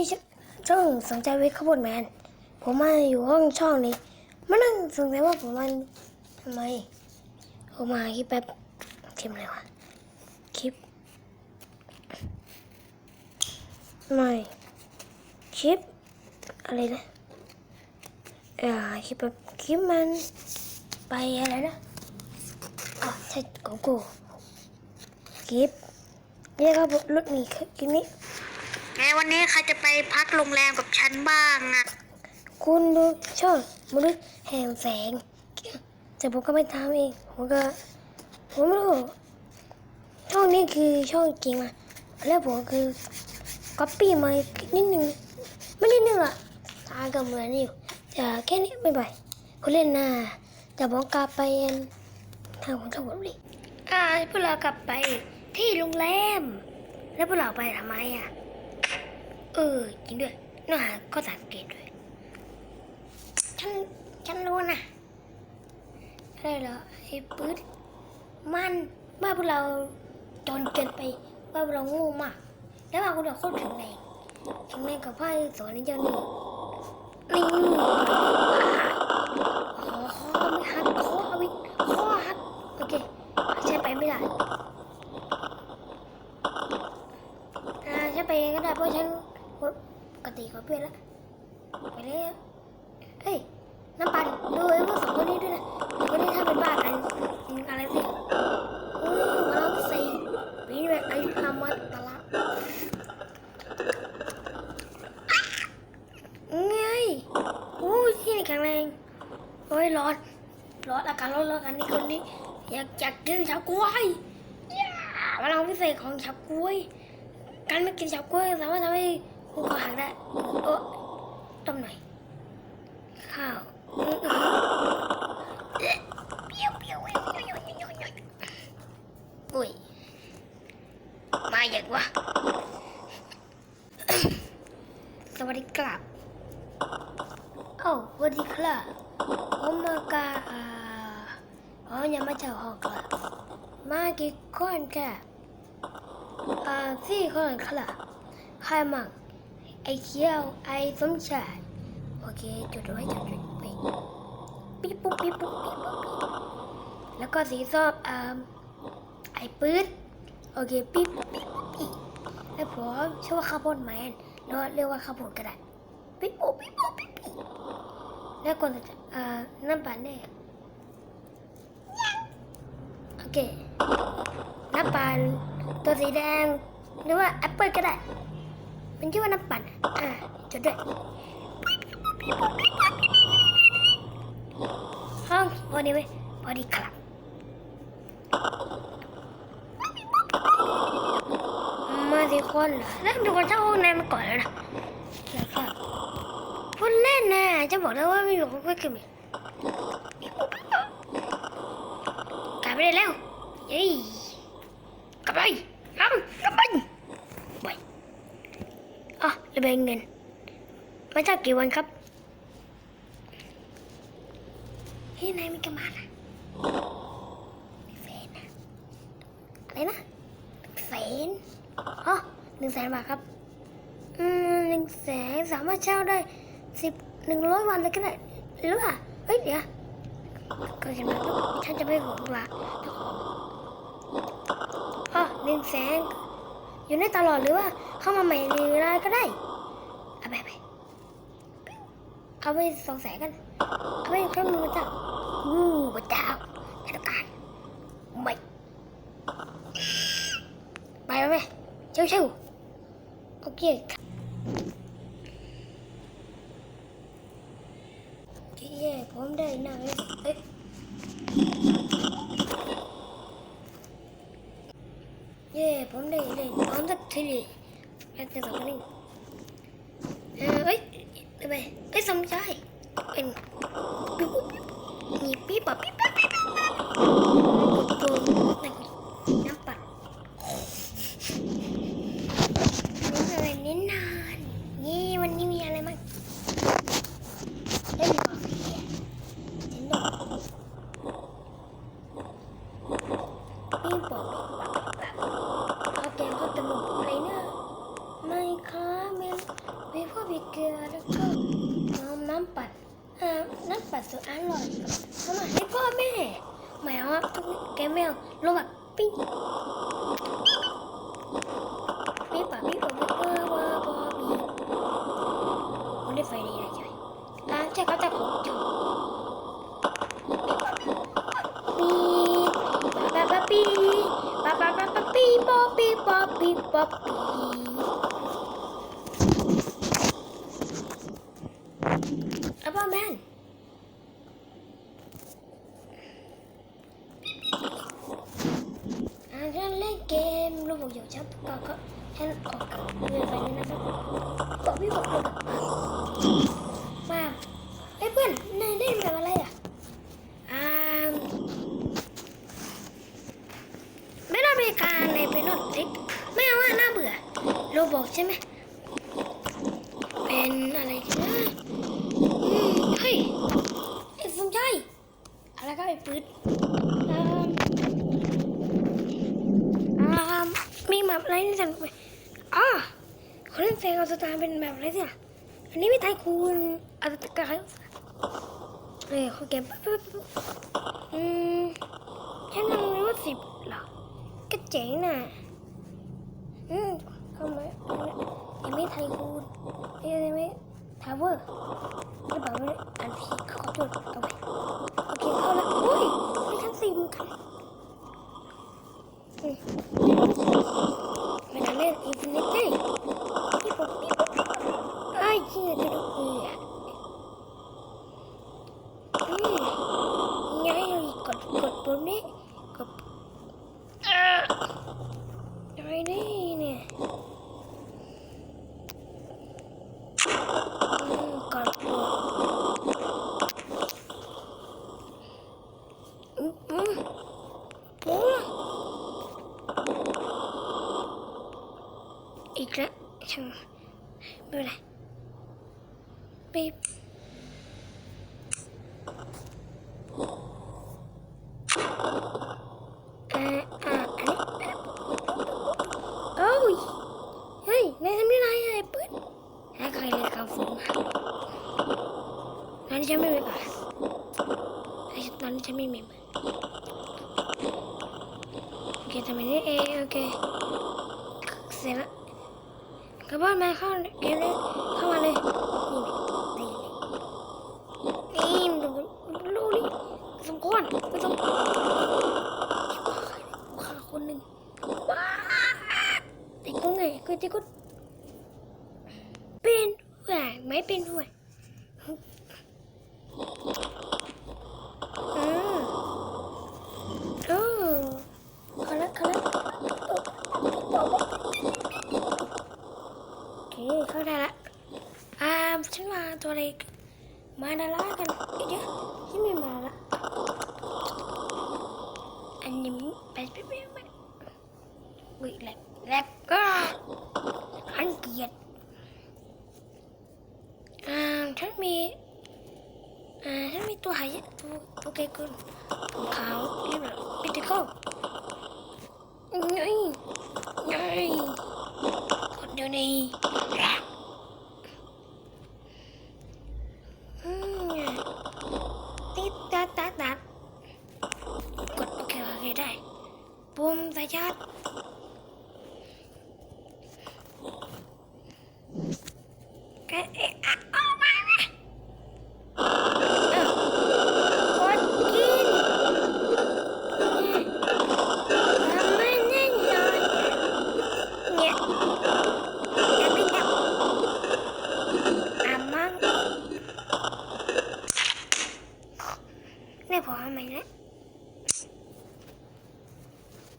นี่ช่องสนใจเวทขบวนแมน ผมมาอยู่ห้องช่องนี้มานั่งสงสัยว่าผมมันทำไมผมมาคลิปแป๊บคลิปอะไรวะคลิปไม่คลิปอะไรนะอ่าคลิปแบบคลิปมันไปอะไรนะอ๋อใช่กโก้คลิปนี่ครับรถมีคลิปนี้ ไงวันนี้ใครจะไปพักโรงแรมกับฉันบ้างอะคุณดูช่องมนุษย์แห่งแสง แต่ผมก็ไม่ทำเองผมก็ผมไม่รู้ช่องนี้คือช่องจริงอะแล้วผมคือก๊อปปี้มานิดนึงไม่นิดนึงอะตาก็เหมือนอยู่แต่แค่นี้ไม่ไปคุณเล่นหน้าแต่ผมกลับไปเองทางของทั้งหมดเลยอ่าพวกเรากลับไปที่โรงแรม แล้วพวกเราไปทำไมอะ เออจริงด้วยน่าก็สังเกตด้วย ฉัน ฉันรู้นะอะไรเหรอไอ้ปื๊ดมันบ้าพวกเราจนเกินไปบ้าพวกเราโง่มาก แล้วบ้านพวกเราโคตรแข็งแรงแข็งแรงกับพ่อสอนนี่เจ้านี่นี่คอคอไม่หักคอเอาไว้คอหักโอเคใช้ไปไม่ได้อ่าใช้ไปก็ได้เพราะฉัน ปกติกับเพื่อนละไปแล้วเฮ้ยน้ำปั่นดูไอ้พวกสองคนนี้ด้วยนะสองคนนี้ถ้าเป็นบ้ากันกินอะไรสิเออมาลองใส่ปีนี้แบบไอ้ทำมาตละไงอู้ที่นี่แข็งแรงโอ้ยร้อนร้อนอาการร้อนร้อนกันนี่คนนี้อยากอยากกินชาวกล้วยย่ามาลองพิเศษของชาวกล้วยการไม่กินชาวกล้วยสามารถทำให้ คุณคอหักได้เออต้มหน่อย ข้าวเปรี้ยวเปรี้ยวอุ้ยมาอย่างวะสวัสดีครับเอ้าสวัสดีครับผมมากาอ่าอ๋อยังไม่เจอหองครับมากี่คนครับอ่าสี่คนครับใครมั่ง เขียว ไอ้สมชาย โอเค จุดไว้จุดไปปิ๊บปุ๊บปิ๊บปุ๊บปิ๊บปุ๊บแล้วก็สีส้มอ่าไอ้ปื๊ดโอเค ปิ๊บปิ๊บปุ๊บปิ๊บแล้วผมชื่อว่าคาร์บอนแมนแล้วเรียกว่าคาร์บอนก็ได้ปิ๊บปุ๊บปิ๊บปุ๊บปิ๊บปิ๊บแล้วก็อ่าน้ำปั่นเนี่โอเคน้ำปั่นตัวสีแดงหรือว่าแอปเปิลก็ได้ มันชื่อว่าน้ำปั่นอ่าจดด้วยห้องวันนี้ไหมพอดีครับมาสิคนเหรอแล้วดูคนเช่าห้องน้ำมาก่อนแล้วนะแล้วก็พูดเล่นนะจะบอกแล้วว่าไม่อยู่กับเพื่อนกันไหมกลับไปได้แล้วเย้กลับไปเอากลับไป ระเบิดเงินมาจากกี่วันครับเฮ้ยนมีกระมานะมีแฟนนะอะไรนะแสนอ๋อหนึ่งแสนบาทครับ อืมหนึ่งแสนสามารถเช่าได้สิบหนึ่งร้อยวันเลยก็ได้หรือว่าเฮ้ยเดี๋ยวก็ฉันมาฉันจะไปหวงละอ๋อหนึ่งแสน อยู่ได้ตลอดหรือว่าเข้ามาใหม่หรืออะไรก็ได้เอาไปไปเอาไปสองแสนกันเอาไปแค่มือจับอู้พระเจ้าธนาคารไม่ไปไปเชิวเชิวโอเคเย่ผมได้นั่งเอ้ยเย่ผมได้ได้น อนสักทีเดียวแค่สองคนนี้เออเอ้ยไปไปเอ้ยสมใจเป็น มีปี๊บอะปี๊บปี๊บปี๊บกดตัวนั่นน้ำปัดนี่อะไรนิดนานนี่วันนี้มีอะไรมั้งเล่นกาแฟเห็นดอกปี๊บบอกเอาแกงข้าวตะลุกอะไรเนอะไม่ครับ พวกพริกเกลือแล้วก็น้ำน้ำปัดเอ่อน้ำปัดสุดอร่อยเอามาให้พ่อแม่หมายว่าแกไม่เอาลงแบบปิ้งปิ้งปะปิ้งปะปิ้งเออเออเออมีมันได้ไฟดีนะใช่อ่าใช่เขาจะผมจุปีปะปะปะปีปะปะปะปะปีปอปีปอปีปอปี อัปเปอร์แมน อ่เล่นเกมระบบอยู่ชับก็ก็ฉันออกกับเรือไปนี่นะครับบอกพี่บอกเลยมาเอ้ยเพื่อนนายได้แบบอะไรอะอ่าไม่ต้องมีการในเป็นนอตติกไม่เอาว่าน่าเบื่อโรบอกใช่ไหมเป็นอะไรกันนะเฮ้ยไอ้สมชายอะไรก็ไอ้ปืนอ่าอ่ามี แบบไรนี่สั่งอ๋อคนเล่นแฟนเอาสตาร์เป็นแบบอะไรสิอะอันนี้ไม่ไทยคูณอะไรกันเอ้ยเขาเก็บปั๊บอืมฉันนั่งรู้ว่าสิบหรอก็เจ๋งน่ะอืมเข้ามยังไม่ไทยคูณยังไม่ทาวเวอร์หรือเปล่าไม่อันที่ขอโทษเอาไปโอเคเข้าแล้วอุ้ยไม่ชั้นสี่มึงกันอืม ไม่ได้เล่นอินฟินิตี้พี่ผมพี่ผมไอ้เชี่ยจะดูเอืออืมไงกดกดปุ่มนี้กดเอ่ออะไรนี่เนี่ยอืมกดปุ่ม อืมอืมโอ้ อีกแล้วช่า กับผมนั่นฉันไม่มีก่อนไอ้ตอนนี้ฉันไม่มีมือโอเคทำไมนี่เองโอเคเสร็จละกลับบ้านมาเข้าเอเลเข้ามาเลยนี่นี่นี่มันดูนี่สมควรไม่ต้องฆ่าคนหนึ่งว้าติดกุ้งไงก็จะก็เป็นหัวไม่เป็นหวยม โอ้เขาละเขาละโอ เข้าได้ละอ่าฉันมาตัวอะไรมาดารากันเดี๋ยวที่ไม่มาละอันนี้ไปไปไปไปวิแลบแลบก็อันเกียดอ่าฉันมีอ่าฉันมีตัวหายตัวตัวเกกุนผมขาวเรียบร้อยปิดตะโก้ไงไงคนเดียวนี้อืมติดตัดตัดตัดกดโอเคโอเคได้ปุ่มสายชาร์จแกเอะอะออกมาไหมเอ้ากดกิน ทำไมแน่นอนเนี่ยจะไม่ดับอามังนี่พอทำไมนะ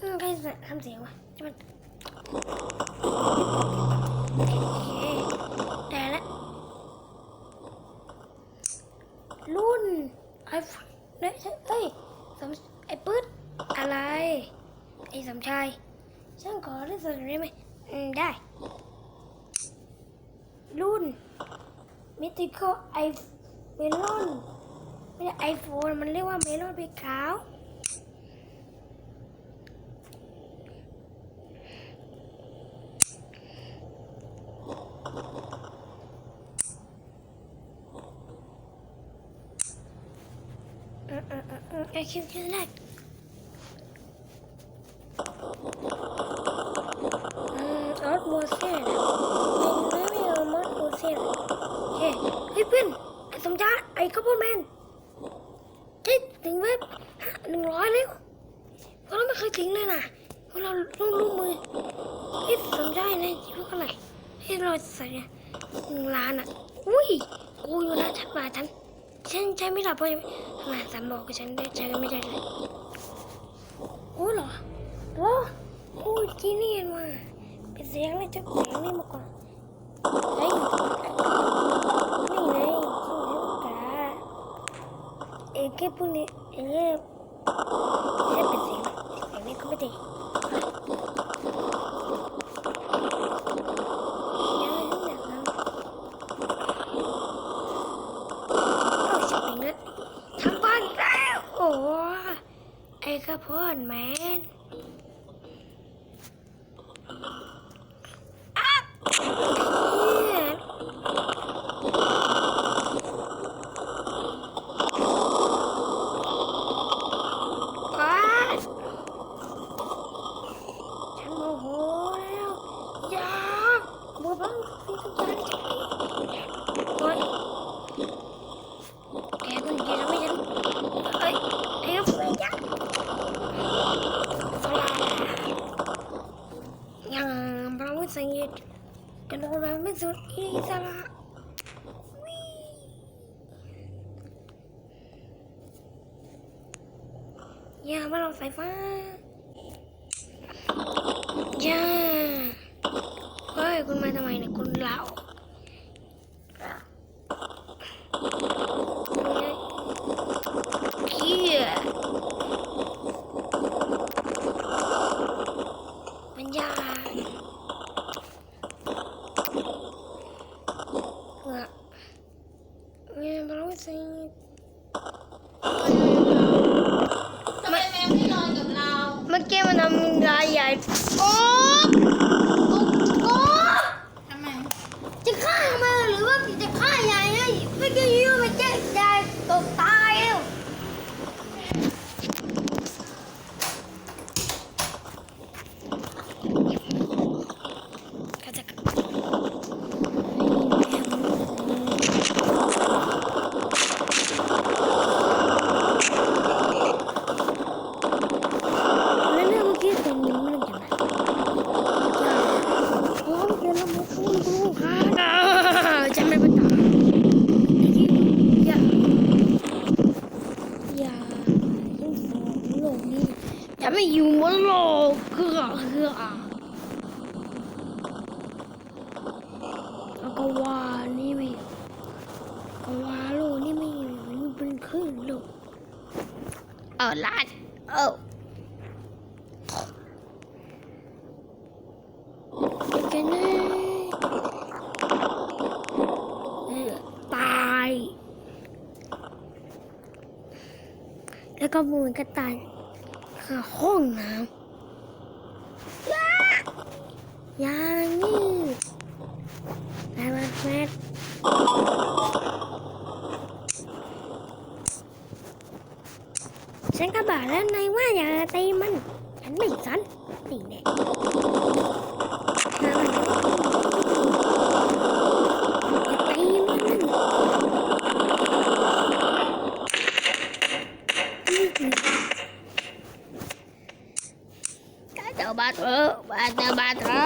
อืม ใครทำเสียงวะจะมันโอเคได้ละรุ่นไอโฟนเนี่ยใช่เอ้ยสมไอปื๊ดอะไร ไอ้สมชายฉันขอเล่นสนุกได้ไหมอืมได้ รุ่นมิติคอไอเมลอนไม่ใช่ไอโฟนมันเรียกว่าเมลอนไปขาว อ เออเออเออไอคิวคิวแรกอืมออสโมเซียนไม่ไม่เอามอสโมเซีย นเฮ้ยเฮ้ยเพื่อนไอ้สมชาติไอ้ข้าวโพดแมนเฮ้ยถึงเว็บหนึ่งร้อยแล้วพวกเราไม่เคยถึงเลยนะพวกเราร่วมร่วมมือเฮ้สมชายนะชีวิตเท่าไหร่เฮ้เราใส่เนี่ยหนึ่งล้านอะ อุ้ยกูอยู่นะฉันมาฉัน ฉันใช้ไม่หลับเพราะมาสามบอกกับฉันได้ใช้กันไม่ได้เลยโอ้เหรอโอ้โอ้จีนี่เองมาเป็นเสียงเลยจะเสียงนี่มาก่อนเฮ้ยนี่ไงชื่อเล่นกาเอ้แค่พวกนี้เอ้แค่เป็นเสียงเสียงนี้ก็ไม่ไดียังไม่อยากนะเอาชิบไปนะทำบ้านอีกแล้วโอ้ ไอ้ข้าพ่อนแมน เนี่ยป๊าดฉันโมโหแล้วอย่าบัวบังสิ่งทุกอย่างที่จะไปโอ๊ยแกคนเดียวไม่ฉันเอ้ยไอ้เพื่อนยักษ์สลายยังพระมุสังเกต Dan orang mesut ini salah. Wih. Ya, balon ไฟฟ้าย่าเฮ้ย คุณมาทำไมเนี่ย คุณลาเกียมันยา Nggak. Ya, belum sih. ทำไมแมวไม่นอนกับเรา เมื่อกี้มันทำลายใหญ่ โอ้โอ้ ทำไม จะฆ่ามันหรือว่าจะฆ่ายายให้เมื่อกี้ยูมาแจ้งยายตกตายแล้วก็จะแล้วเนี่ยเมื่อกี้เป็นยังไงกันนะ โอ้ยเดี๋ยวเรามาสู้กันลูกค้าจะไม่เป็นตาอย่าอย่ายิ่งสองโลกนี้จะไม่อยู่บนโลกคือ คือแล้วก็ว่านี่ไม่ก็ว่าโลกนี่ไม่มันเป็นคลื่นโลกเออลาดเออกันนะเออตาย แล้วก็มูลก็ตายค่ะห้องน้ำว้า อย่างนี้ได้มาแมทฉันก็บอกแล้วนายว่